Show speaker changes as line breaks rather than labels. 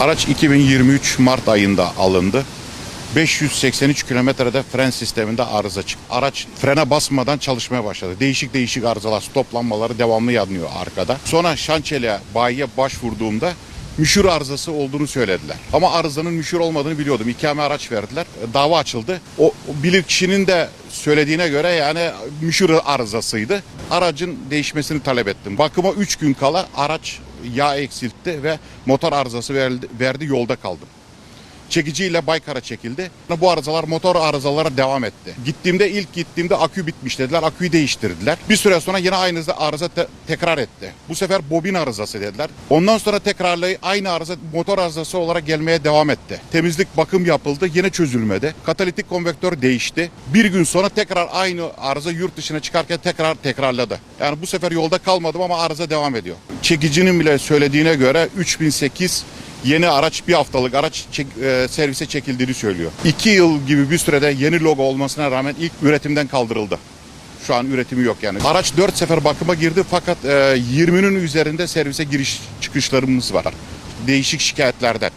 Araç 2023 Mart ayında alındı. 583 kilometrede fren sisteminde arıza çıktı. Araç frene basmadan çalışmaya başladı. Değişik değişik arızalar, stoplanmaları devamlı yanıyor arkada. Sonra şançeliğe, bayiye başvurduğumda müşür arızası olduğunu söylediler. Ama arızanın müşür olmadığını biliyordum. İkame araç verdiler. Dava açıldı. O bilir kişinin de söylediğine göre yani müşür arızasıydı. Aracın değişmesini talep ettim. Bakıma 3 gün kala araç yağ eksiltti ve motor arızası verdi, verdi yolda kaldım çekiciyle Baykar'a çekildi. Bu arızalar motor arızalara devam etti. Gittiğimde ilk gittiğimde akü bitmiş dediler. Aküyü değiştirdiler. Bir süre sonra yine aynı arıza te- tekrar etti. Bu sefer bobin arızası dediler. Ondan sonra tekrarlayıp aynı arıza motor arızası olarak gelmeye devam etti. Temizlik bakım yapıldı. Yine çözülmedi. Katalitik konvektör değişti. Bir gün sonra tekrar aynı arıza yurt dışına çıkarken tekrar tekrarladı. Yani bu sefer yolda kalmadım ama arıza devam ediyor. Çekicinin bile söylediğine göre 3008 yeni araç bir haftalık araç çek- e, servise çekildiğini söylüyor. İki yıl gibi bir sürede yeni logo olmasına rağmen ilk üretimden kaldırıldı. Şu an üretimi yok yani. Araç 4 sefer bakıma girdi fakat e, 20'nin üzerinde servise giriş çıkışlarımız var. Değişik şikayetlerden.